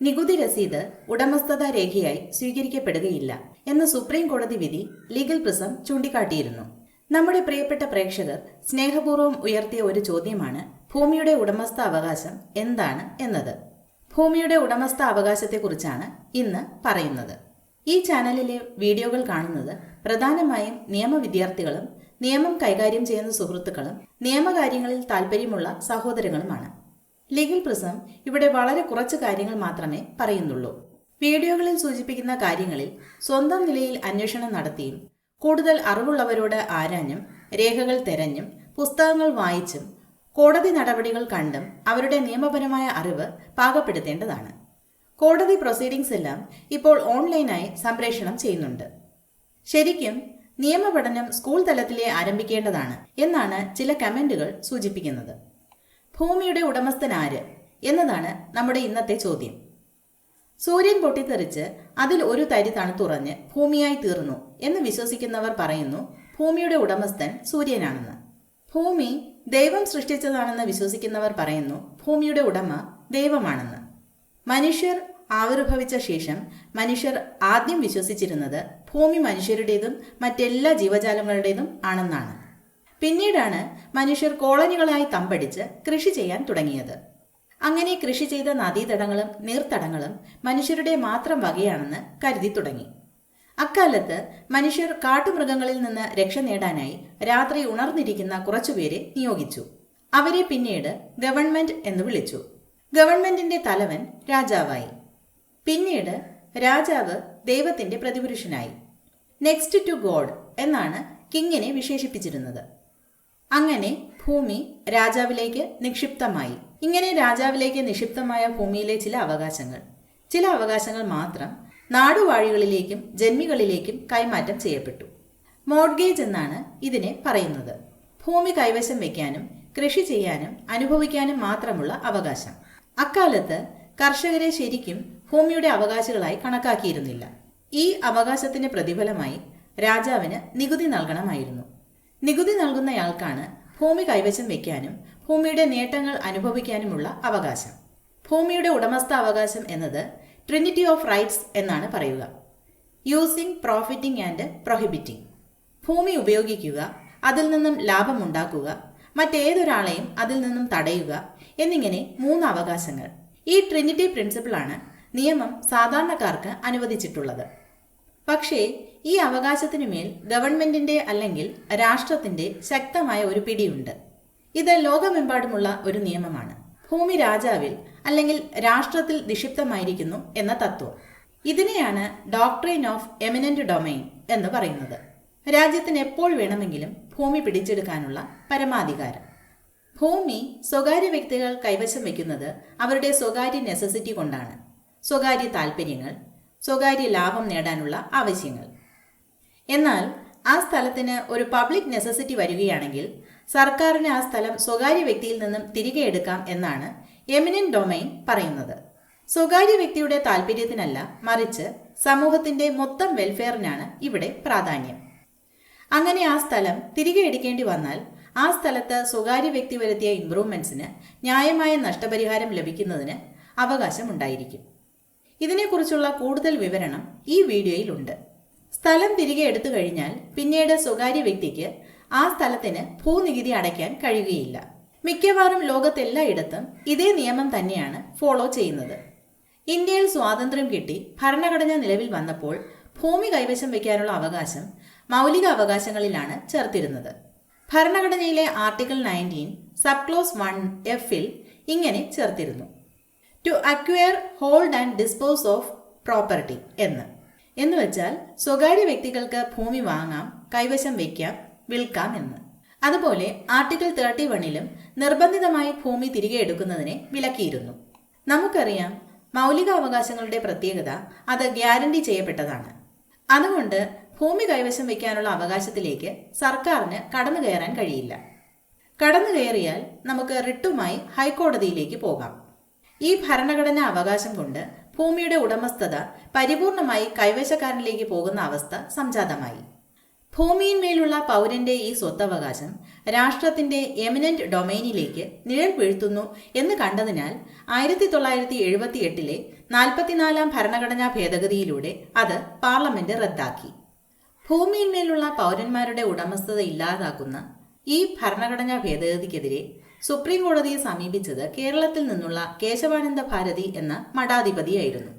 നികുതി രസീത് ഉടമസ്ഥതാ രേഖയായി സ്വീകരിക്കപ്പെടുകയില്ല എന്ന സുപ്രീം കോടതി വിധി ലീഗൽ പ്രിസം ചൂണ്ടിക്കാട്ടിയിരുന്നു. നമ്മുടെ പ്രിയപ്പെട്ട പ്രേക്ഷകർ സ്നേഹപൂർവം ഉയർത്തിയ ഒരു ചോദ്യമാണ് ഭൂമിയുടെ ഉടമസ്ഥ അവകാശം എന്താണ് എന്നത്. ഭൂമിയുടെ ഉടമസ്ഥ അവകാശത്തെക്കുറിച്ചാണ് ഇന്ന് പറയുന്നത്. ഈ ചാനലിലെ വീഡിയോകൾ കാണുന്നത് പ്രധാനമായും നിയമ വിദ്യാർത്ഥികളും നിയമം കൈകാര്യം ചെയ്യുന്ന സുഹൃത്തുക്കളും നിയമകാര്യങ്ങളിൽ താൽപ്പര്യമുള്ള സഹോദരങ്ങളുമാണ്. ലീഗൽ പ്രിസം ഇവിടെ വളരെ കുറച്ച് കാര്യങ്ങൾ മാത്രമേ പറയുന്നുള്ളൂ. വീഡിയോകളിൽ സൂചിപ്പിക്കുന്ന കാര്യങ്ങളിൽ സ്വന്തം നിലയിൽ അന്വേഷണം നടത്തിയും കൂടുതൽ അറിവുള്ളവരോട് ആരാഞ്ഞും രേഖകൾ തെരഞ്ഞും പുസ്തകങ്ങൾ വായിച്ചും കോടതി നടപടികൾ കണ്ടും അവരുടെ നിയമപരമായ അറിവ് പാകപ്പെടുത്തേണ്ടതാണ്. കോടതി പ്രൊസീഡിംഗ്സ് എല്ലാം ഇപ്പോൾ ഓൺലൈനായി സംപ്രേഷണം ചെയ്യുന്നുണ്ട്. ശരിക്കും നിയമപഠനം സ്കൂൾ തലത്തിലേ ആരംഭിക്കേണ്ടതാണ് എന്നാണ് ചില കമന്റുകൾ സൂചിപ്പിക്കുന്നത്. ഭൂമിയുടെ ഉടമസ്ഥൻ ആര് എന്നതാണ് നമ്മുടെ ഇന്നത്തെ ചോദ്യം. സൂര്യൻ പൊട്ടിത്തെറിച്ച് അതിൽ ഒരു തരി തണുത്തുറഞ്ഞ് ഭൂമിയായി തീർന്നു എന്ന് വിശ്വസിക്കുന്നവർ പറയുന്നു ഭൂമിയുടെ ഉടമസ്ഥൻ സൂര്യനാണെന്ന്. ഭൂമി ദൈവം സൃഷ്ടിച്ചതാണെന്ന് വിശ്വസിക്കുന്നവർ പറയുന്നു ഭൂമിയുടെ ഉടമ ദൈവമാണെന്ന്. മനുഷ്യർ ആവിർഭവിച്ച ശേഷം മനുഷ്യർ ആദ്യം വിശ്വസിച്ചിരുന്നത് ഭൂമി മനുഷ്യരുടേതും മറ്റെല്ലാ ജീവജാലങ്ങളുടേതും ആണെന്നാണ്. പിന്നീടാണ് മനുഷ്യർ കോളനികളായി തമ്പടിച്ച് കൃഷി ചെയ്യാൻ തുടങ്ങിയത്. അങ്ങനെ കൃഷി ചെയ്ത നദീതടങ്ങളും നീർത്തടങ്ങളും മനുഷ്യരുടെ മാത്രം വകയാണെന്ന് കരുതി തുടങ്ങി. അക്കാലത്ത് മനുഷ്യർ കാട്ടുമൃഗങ്ങളിൽ നിന്ന് രക്ഷ നേടാനായി രാത്രി ഉണർന്നിരിക്കുന്ന കുറച്ചുപേരെ നിയോഗിച്ചു. അവരെ പിന്നീട് ഗവൺമെന്റ് എന്ന് വിളിച്ചു. ഗവൺമെന്റിന്റെ തലവൻ രാജാവായി. പിന്നീട് രാജാവ് ദൈവത്തിന്റെ പ്രതിപുരുഷനായി. നെക്സ്റ്റ് ടു ഗോഡ് എന്നാണ് കിങ്ങിനെ വിശേഷിപ്പിച്ചിരുന്നത്. അങ്ങനെ ഭൂമി രാജാവിലേക്ക് നിക്ഷിപ്തമായി. ഇങ്ങനെ രാജാവിലേക്ക് നിക്ഷിപ്തമായ ഭൂമിയിലെ ചില അവകാശങ്ങൾ. ചില അവകാശങ്ങൾ മാത്രം നാടുവാഴികളിലേക്കും ജന്മികളിലേക്കും കൈമാറ്റം ചെയ്യപ്പെട്ടു. മോഡ്ഗേജ് എന്നാണ് ഇതിനെ പറയുന്നത്. ഭൂമി കൈവശം വെക്കാനും കൃഷി ചെയ്യാനും അനുഭവിക്കാനും മാത്രമുള്ള അവകാശം. അക്കാലത്ത് കർഷകരെ ശരിക്കും ഭൂമിയുടെ അവകാശികളായി കണക്കാക്കിയിരുന്നില്ല. ഈ അവകാശത്തിന് പ്രതിഫലമായി രാജാവിന് നികുതി നൽകണമായിരുന്നു. നികുതി നൽകുന്നയാൾക്കാണ് ഭൂമി കൈവശം വയ്ക്കാനും ഭൂമിയുടെ നേട്ടങ്ങൾ അനുഭവിക്കാനുമുള്ള അവകാശം. ഭൂമിയുടെ ഉടമസ്ഥ അവകാശം എന്നത് ട്രിനിറ്റി ഓഫ് റൈറ്റ്സ് എന്നാണ് പറയുക. യൂസിംഗ് പ്രോഫിറ്റിംഗ് ആൻഡ് പ്രൊഹിബിറ്റിംഗ് ഭൂമി ഉപയോഗിക്കുക അതിൽ നിന്നും ലാഭമുണ്ടാക്കുക മറ്റേതൊരാളെയും അതിൽ നിന്നും തടയുക എന്നിങ്ങനെ മൂന്ന് അവകാശങ്ങൾ. ഈ ട്രിനിറ്റി പ്രിൻസിപ്പിളാണ് നിയമം സാധാരണക്കാർക്ക് അനുവദിച്ചിട്ടുള്ളത്. പക്ഷേ ഈ അവകാശത്തിനു മേൽ ഗവൺമെന്റിന്റെ അല്ലെങ്കിൽ രാഷ്ട്രത്തിന്റെ ശക്തമായ ഒരു പിടിയുണ്ട്. ഇത് ലോകമെമ്പാടുമുള്ള ഒരു നിയമമാണ്. ഭൂമി രാജാവിൽ അല്ലെങ്കിൽ രാഷ്ട്രത്തിൽ നിക്ഷിപ്തമായിരിക്കുന്നു എന്ന തത്വം. ഇതിനെയാണ് ഡോക്ട്രൈൻ ഓഫ് എമിനന്റ് ഡൊമൈൻ എന്ന് പറയുന്നത്. രാജ്യത്തിന് എപ്പോൾ വേണമെങ്കിലും ഭൂമി പിടിച്ചെടുക്കാനുള്ള പരമാധികാരം. ഭൂമി സ്വകാര്യ വ്യക്തികൾ കൈവശം വയ്ക്കുന്നത് അവരുടെ സ്വകാര്യ നെസസിറ്റി കൊണ്ടാണ്. സ്വകാര്യ താൽപ്പര്യങ്ങൾ സ്വകാര്യ ലാഭം നേടാനുള്ള ആവശ്യങ്ങൾ. എന്നാൽ ആ സ്ഥലത്തിന് ഒരു പബ്ലിക് നെസസിറ്റി വരികയാണെങ്കിൽ സർക്കാരിന് ആ സ്ഥലം സ്വകാര്യ വ്യക്തിയിൽ നിന്നും തിരികെ എടുക്കാം എന്നാണ് എമിനന്റ് ഡൊമൈൻ പറയുന്നത്. സ്വകാര്യ വ്യക്തിയുടെ താല്പര്യത്തിനല്ല മറിച്ച് സമൂഹത്തിന്റെ മൊത്തം വെൽഫെയറിനാണ് ഇവിടെ പ്രാധാന്യം. അങ്ങനെ ആ സ്ഥലം തിരികെ എടുക്കേണ്ടി വന്നാൽ ആ സ്ഥലത്ത് സ്വകാര്യ വ്യക്തി വരുത്തിയ ഇംപ്രൂവ്മെന്റ്സിന് ന്യായമായ നഷ്ടപരിഹാരം ലഭിക്കുന്നതിന് അവകാശമുണ്ടായിരിക്കും. ഇതിനെക്കുറിച്ചുള്ള കൂടുതൽ വിവരണം ഈ വീഡിയോയിലുണ്ട്. സ്ഥലം തിരികെ എടുത്തു കഴിഞ്ഞാൽ പിന്നീട് സ്വകാര്യ വ്യക്തിക്ക് ആ സ്ഥലത്തിന് ഭൂനികുതി അടയ്ക്കാൻ കഴിയുകയില്ല. മിക്കവാറും ലോകത്തെല്ലായിടത്തും ഇതേ നിയമം തന്നെയാണ് ഫോളോ ചെയ്യുന്നത്. ഇന്ത്യയിൽ സ്വാതന്ത്ര്യം കിട്ടി ഭരണഘടന നിലവിൽ വന്നപ്പോൾ ഭൂമി കൈവശം വയ്ക്കാനുള്ള അവകാശം മൗലിക അവകാശങ്ങളിലാണ് ചേർത്തിരുന്നത്. ഭരണഘടനയിലെ article nineteen sub clause one എഫിൽ ഇങ്ങനെ ചേർത്തിരുന്നു. To acquire hold and dispose of property എന്ന്. എന്ന് വെച്ചാൽ സ്വകാര്യ വ്യക്തികൾക്ക് ഭൂമി വാങ്ങാം കൈവശം വയ്ക്കാം വിൽക്കാം എന്ന്. അതുപോലെ ആർട്ടിക്കിൾ തേർട്ടി വണ്ണിലും നിർബന്ധിതമായി ഭൂമി തിരികെ എടുക്കുന്നതിനെ വിലക്കിയിരുന്നു. നമുക്കറിയാം മൗലിക അവകാശങ്ങളുടെ പ്രത്യേകത അത് ഗ്യാരണ്ടി ചെയ്യപ്പെട്ടതാണ്. അതുകൊണ്ട് ഭൂമി കൈവശം വയ്ക്കാനുള്ള അവകാശത്തിലേക്ക് സർക്കാരിന് കടന്നു കയറാൻ കഴിയില്ല. കടന്നു കയറിയാൽ നമുക്ക് റിട്ടുമായി ഹൈക്കോടതിയിലേക്ക് പോകാം. ഈ ഭരണഘടനാ അവകാശം കൊണ്ട് ഭൂമിയുടെ ഉടമസ്ഥത പരിപൂർണമായി കൈവശക്കാരനിലേക്ക് പോകുന്ന അവസ്ഥ സംജാതമായി. ഭൂമിയിന്മേലുള്ള പൗരന്റെ ഈ സ്വത്തവകാശം രാഷ്ട്രത്തിന്റെ എമിനന്റ് ഡൊമൈനിലേക്ക് നിഴൽ വീഴ്ത്തുന്നു എന്ന് കണ്ടതിനാൽ ആയിരത്തി തൊള്ളായിരത്തി എഴുപത്തി എട്ടിലെ നാൽപ്പത്തിനാലാം ഭരണഘടനാ ഭേദഗതിയിലൂടെ അത് പാർലമെന്റ് റദ്ദാക്കി. ഭൂമിയിന്മേലുള്ള പൗരന്മാരുടെ ഉടമസ്ഥത ഇല്ലാതാക്കുന്ന ഈ ഭരണഘടനാ ഭേദഗതിക്കെതിരെ സുപ്രീം കോടതിയെ സമീപിച്ചത് കേരളത്തിൽ നിന്നുള്ള കേശവാനന്ദ ഭാരതി എന്ന മഠാധിപതിയായിരുന്നു.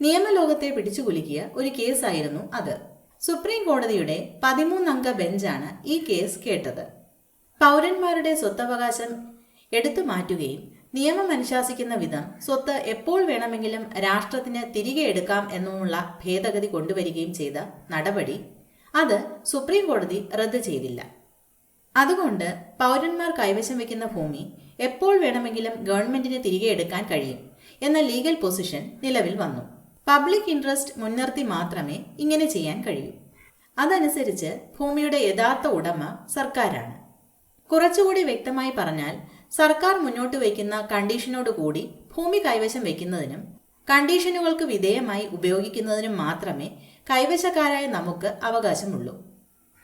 നിയമലോകത്തെ പിടിച്ചുകുലുക്കിയ ഒരു കേസായിരുന്നു അത്. സുപ്രീം കോടതിയുടെ പതിമൂന്നംഗ ബെഞ്ചാണ് ഈ കേസ് കേട്ടത്. പൗരന്മാരുടെ സ്വത്തവകാശം എടുത്തു മാറ്റുകയും നിയമം അനുശാസിക്കുന്ന വിധം സ്വത്ത് എപ്പോൾ വേണമെങ്കിലും രാഷ്ട്രത്തിന് തിരികെ എടുക്കാം എന്നുമുള്ള ഭേദഗതി കൊണ്ടുവരികയും ചെയ്ത നടപടി അത് സുപ്രീം കോടതി റദ്ദു ചെയ്തില്ല. അതുകൊണ്ട് പൗരന്മാർ കൈവശം വയ്ക്കുന്ന ഭൂമി എപ്പോൾ വേണമെങ്കിലും ഗവൺമെന്റിന് തിരികെ എടുക്കാൻ കഴിയും എന്ന ലീഗൽ പൊസിഷൻ നിലവിൽ വന്നു. പബ്ലിക് ഇൻട്രസ്റ്റ് മുൻനിർത്തി മാത്രമേ ഇങ്ങനെ ചെയ്യാൻ കഴിയൂ. അതനുസരിച്ച് ഭൂമിയുടെ യഥാർത്ഥ ഉടമ സർക്കാരാണ്. കുറച്ചുകൂടി വ്യക്തമായി പറഞ്ഞാൽ സർക്കാർ മുന്നോട്ട് വയ്ക്കുന്ന കണ്ടീഷനോട് കൂടി ഭൂമി കൈവശം വയ്ക്കുന്നതിനും കണ്ടീഷനുകൾക്ക് വിധേയമായി ഉപയോഗിക്കുന്നതിനും മാത്രമേ കൈവശക്കാരായ നമുക്ക് അവകാശമുള്ളൂ.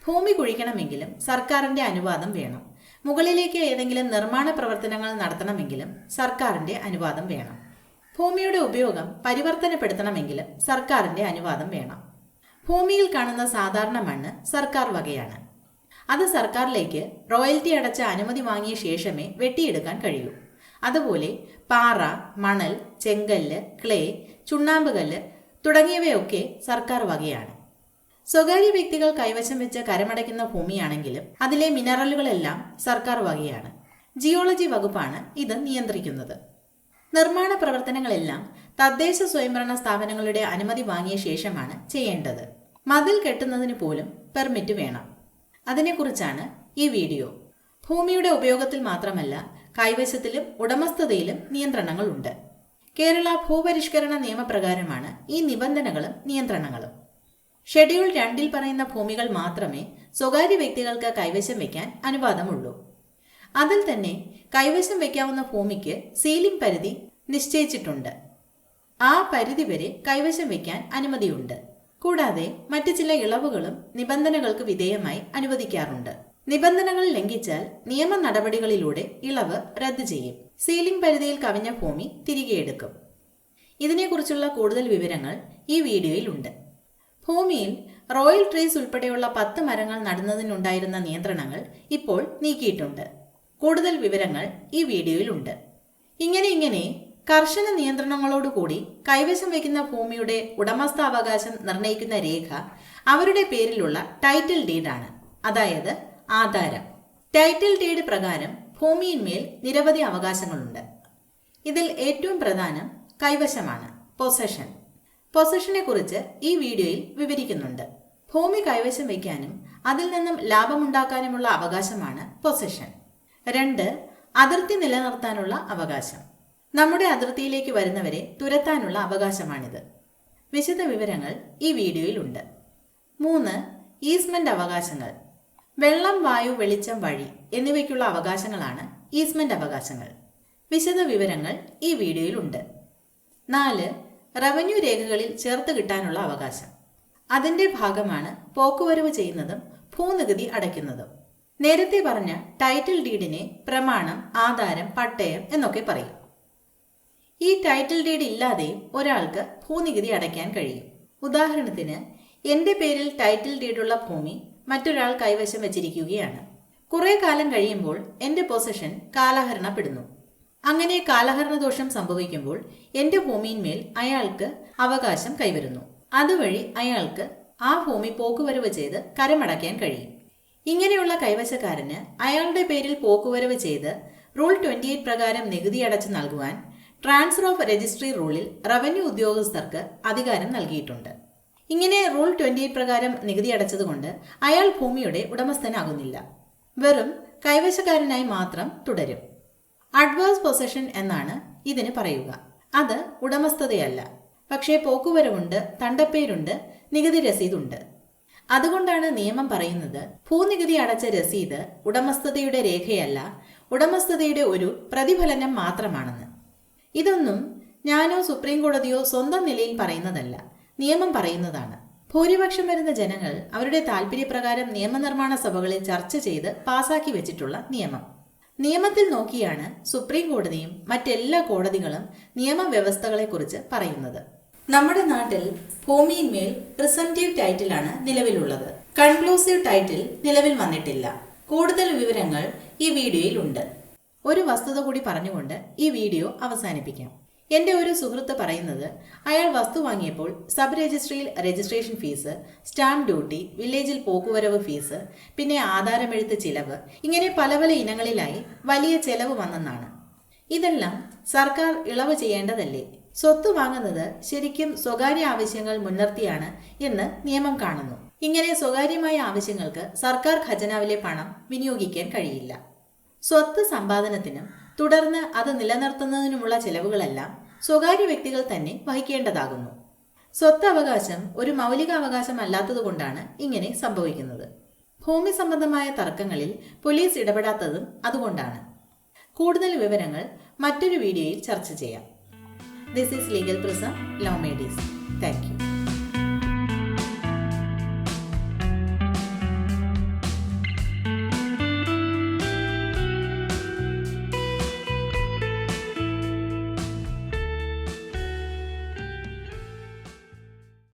ഭൂമി കുഴിക്കണമെങ്കിലും സർക്കാരിന്റെ അനുവാദം വേണം. മുകളിലേക്ക് ഏതെങ്കിലും നിർമ്മാണ പ്രവർത്തനങ്ങൾ നടത്തണമെങ്കിലും സർക്കാരിന്റെ അനുവാദം വേണം. ഭൂമിയുടെ ഉപയോഗം പരിവർത്തനപ്പെടുത്തണമെങ്കിലും സർക്കാരിന്റെ അനുവാദം വേണം. ഭൂമിയിൽ കാണുന്ന സാധാരണ മണ്ണ് സർക്കാർ വകയാണ്. അത് സർക്കാരിലേക്ക് റോയൽറ്റി അടച്ച അനുമതി വാങ്ങിയ ശേഷമേ വെട്ടിയെടുക്കാൻ കഴിയൂ. അതുപോലെ പാറ മണൽ ചെങ്കല്ല് ക്ലേ ചുണ്ണാമ്പുകല്ല് തുടങ്ങിയവയൊക്കെ സർക്കാർ വകയാണ്. സ്വകാര്യ വ്യക്തികൾ കൈവശം വെച്ച് കരമടയ്ക്കുന്ന ഭൂമിയാണെങ്കിലും അതിലെ മിനറലുകളെല്ലാം സർക്കാർ വകയാണ്. ജിയോളജി വകുപ്പാണ് ഇത് നിയന്ത്രിക്കുന്നത്. നിർമ്മാണ പ്രവർത്തനങ്ങളെല്ലാം തദ്ദേശ സ്വയംഭരണ സ്ഥാപനങ്ങളുടെ അനുമതി വാങ്ങിയ ശേഷമാണ് ചെയ്യേണ്ടത്. മതിൽ കെട്ടുന്നതിന് പോലും പെർമിറ്റ് വേണം. അതിനെക്കുറിച്ചാണ് ഈ വീഡിയോ. ഭൂമിയുടെ ഉപയോഗത്തിൽ മാത്രമല്ല കൈവശത്തിലും ഉടമസ്ഥതയിലും നിയന്ത്രണങ്ങളുണ്ട്. കേരള ഭൂപരിഷ്കരണ നിയമപ്രകാരമാണ് ഈ നിബന്ധനകളും നിയന്ത്രണങ്ങളും. ഷെഡ്യൂൾ രണ്ടിൽ പറയുന്ന ഭൂമികൾ മാത്രമേ സ്വകാര്യ വ്യക്തികൾക്ക് കൈവശം വയ്ക്കാൻ അനുവാദമുള്ളൂ. അതിൽ തന്നെ കൈവശം വയ്ക്കാവുന്ന ഭൂമിക്ക് സീലിംഗ് പരിധി നിശ്ചയിച്ചിട്ടുണ്ട്. ആ പരിധി വരെ കൈവശം വയ്ക്കാൻ അനുമതിയുണ്ട്. കൂടാതെ മറ്റു ചില ഇളവുകളും നിബന്ധനകൾക്ക് വിധേയമായി അനുവദിക്കാറുണ്ട്. നിബന്ധനകൾ ലംഘിച്ചാൽ നിയമ നടപടികളിലൂടെ ഇളവ് റദ്ദു ചെയ്യും. സീലിംഗ് പരിധിയിൽ കവിഞ്ഞ ഭൂമി തിരികെ എടുക്കും. ഇതിനെക്കുറിച്ചുള്ള കൂടുതൽ വിവരങ്ങൾ ഈ വീഡിയോയിൽ ഉണ്ട്. ഭൂമിയിൽ റോയൽ ട്രീസ് ഉൾപ്പെടെയുള്ള പത്ത് മരങ്ങൾ നടുന്നതിനുണ്ടായിരുന്ന നിയന്ത്രണങ്ങൾ ഇപ്പോൾ നീക്കിയിട്ടുണ്ട്. കൂടുതൽ വിവരങ്ങൾ ഈ വീഡിയോയിലുണ്ട്. ഇങ്ങനെ ഇങ്ങനെ കർശന നിയന്ത്രണങ്ങളോടുകൂടി കൈവശം വയ്ക്കുന്ന ഭൂമിയുടെ ഉടമസ്ഥാവകാശം നിർണയിക്കുന്ന രേഖ അവരുടെ പേരിലുള്ള ടൈറ്റിൽ ഡീഡാണ് അതായത് ആധാരം. ടൈറ്റിൽ ഡീഡ് പ്രകാരം ഭൂമിയിന്മേൽ നിരവധി അവകാശങ്ങളുണ്ട്. ഇതിൽ ഏറ്റവും പ്രധാനം കൈവശമാണ് പൊസഷൻ പൊസഷനെ കുറിച്ച് ഈ വീഡിയോയിൽ വിവരിക്കുന്നുണ്ട്. ഭൂമി കൈവശം വയ്ക്കാനും അതിൽ നിന്നും ലാഭമുണ്ടാക്കാനുമുള്ള അവകാശമാണ് പൊസിഷൻ രണ്ട് അതിർത്തി നിലനിർത്താനുള്ള അവകാശം. നമ്മുടെ അതിർത്തിയിലേക്ക് വരുന്നവരെ തുരത്താനുള്ള അവകാശമാണിത്. വിശദ വിവരങ്ങൾ ഈ വീഡിയോയിലുണ്ട്. മൂന്ന് ഈസ്മെന്റ് അവകാശങ്ങൾ. വെള്ളം വായു വെളിച്ചം വഴി എന്നിവയ്ക്കുള്ള അവകാശങ്ങളാണ് ഈസ്മെന്റ് അവകാശങ്ങൾ. വിശദ വിവരങ്ങൾ ഈ വീഡിയോയിലുണ്ട്. നാല് റവന്യൂ രേഖകളിൽ ചേർത്ത് കിട്ടാനുള്ള അവകാശം. അതിന്റെ ഭാഗമാണ് പോക്കുവരവ് ചെയ്യുന്നതും ഭൂനികുതി അടയ്ക്കുന്നതും. നേരത്തെ പറഞ്ഞ ടൈറ്റിൽ ഡീഡിനെ പ്രമാണം ആധാരം പട്ടയം എന്നൊക്കെ പറയും. ഈ ടൈറ്റിൽ ഡീഡ് ഇല്ലാതെയും ഒരാൾക്ക് ഭൂനികുതി അടയ്ക്കാൻ കഴിയും. ഉദാഹരണത്തിന് എന്റെ പേരിൽ ടൈറ്റിൽ ഡീഡുള്ള ഭൂമി മറ്റൊരാൾ കൈവശം വെച്ചിരിക്കുകയാണ്. കുറെ കാലം കഴിയുമ്പോൾ എന്റെ പൊസിഷൻ കാലഹരണപ്പെടുന്നു. അങ്ങനെ കാലഹരണദോഷം സംഭവിക്കുമ്പോൾ എന്റെ ഭൂമിയിന്മേൽ അയാൾക്ക് അവകാശം കൈവരുന്നു. അതുവഴി അയാൾക്ക് ആ ഭൂമി പോക്കുവരവ് ചെയ്ത് കരമടയ്ക്കാൻ കഴിയും. ഇങ്ങനെയുള്ള കൈവശക്കാരന് അയാളുടെ പേരിൽ പോക്കുവരവ് ചെയ്ത് റൂൾ ട്വന്റി എയ്റ്റ് പ്രകാരം നികുതി അടച്ച് നൽകുവാൻ ട്രാൻസ്ഫർ ഓഫ് രജിസ്ട്രി റൂളിൽ റവന്യൂ ഉദ്യോഗസ്ഥർക്ക് അധികാരം നൽകിയിട്ടുണ്ട്. ഇങ്ങനെ റൂൾ ട്വന്റി എയ്റ്റ് പ്രകാരം നികുതി അടച്ചതുകൊണ്ട് അയാൾ ഭൂമിയുടെ ഉടമസ്ഥനാകുന്നില്ല. വെറും കൈവശക്കാരനായി മാത്രം തുടരും. അഡ്വേഴ്സ് പൊസഷൻ എന്നാണ് ഇതിന് പറയുക. അത് ഉടമസ്ഥതയല്ല. പക്ഷേ പോക്കുവരവുണ്ട് തണ്ടപ്പേരുണ്ട് നികുതി രസീതുണ്ട്. അതുകൊണ്ടാണ് നിയമം പറയുന്നത് ഭൂനികുതി അടച്ച രസീത് ഉടമസ്ഥതയുടെ രേഖയല്ല ഉടമസ്ഥതയുടെ ഒരു പ്രതിഫലനം മാത്രമാണെന്ന്. ഇതൊന്നും ഞാനോ സുപ്രീം കോടതിയോ സ്വന്തം നിലയിൽ പറയുന്നതല്ല. നിയമം പറയുന്നതാണ്. ഭൂരിപക്ഷം വരുന്ന ജനങ്ങൾ അവരുടെ താൽപര്യപ്രകാരം നിയമനിർമ്മാണ സഭകളിൽ ചർച്ച ചെയ്ത് പാസാക്കി വെച്ചിട്ടുള്ള നിയമം. നിയമത്തിൽ നോക്കിയാണ് സുപ്രീം കോടതിയും മറ്റെല്ലാ കോടതികളും നിയമവ്യവസ്ഥകളെക്കുറിച്ച് പറയുന്നത്. നമ്മുടെ നാട്ടിൽ ഭൂമിയിന്മേൽ പ്രിസംറ്റീവ് ടൈറ്റിലാണ് നിലവിലുള്ളത്. കൺക്ലൂസീവ് ടൈറ്റിൽ നിലവിൽ വന്നിട്ടില്ല. കൂടുതൽ വിവരങ്ങൾ ഈ വീഡിയോയിൽ ഉണ്ട്. ഒരു വസ്തുത കൂടി പറഞ്ഞുകൊണ്ട് ഈ വീഡിയോ അവസാനിപ്പിക്കാം. എന്റെ ഒരു സുഹൃത്ത് പറയുന്നത് അയാൾ വസ്തു വാങ്ങിയപ്പോൾ സബ് രജിസ്ട്രിയിൽ രജിസ്ട്രേഷൻ ഫീസ് സ്റ്റാമ്പ് ഡ്യൂട്ടി വില്ലേജിൽ പോക്കുവരവ് ഫീസ് പിന്നെ ആധാരമെഴുത്ത് ചിലവ് ഇങ്ങനെ പല പല ഇനങ്ങളിലായി വലിയ ചെലവ് വന്നെന്നാണ്. ഇതെല്ലാം സർക്കാർ ഇളവ് ചെയ്യേണ്ടതല്ലേ? സ്വത്ത് വാങ്ങുന്നത് ശരിക്കും സ്വകാര്യ ആവശ്യങ്ങൾ മുൻനിർത്തിയാണ് എന്ന് നിയമം കാണുന്നു. ഇങ്ങനെ സ്വകാര്യമായ ആവശ്യങ്ങൾക്ക് സർക്കാർ ഖജനാവിലെ പണം വിനിയോഗിക്കാൻ കഴിയില്ല. സ്വത്ത് സമ്പാദനത്തിനും തുടർന്ന് അത് നിലനിർത്തുന്നതിനുമുള്ള ചെലവുകളെല്ലാം സ്വകാര്യ വ്യക്തികൾ തന്നെ വഹിക്കേണ്ടതാകുന്നു. സ്വത്ത് അവകാശം ഒരു മൗലിക അവകാശം അല്ലാത്തതുകൊണ്ടാണ് ഇങ്ങനെ സംഭവിക്കുന്നത്. ഭൂമി സംബന്ധമായ തർക്കങ്ങളിൽ പോലീസ് ഇടപെടാത്തതും അതുകൊണ്ടാണ്. കൂടുതൽ വിവരങ്ങൾ മറ്റൊരു വീഡിയോയിൽ ചർച്ച ചെയ്യാം. This is legal prism law made easy thank you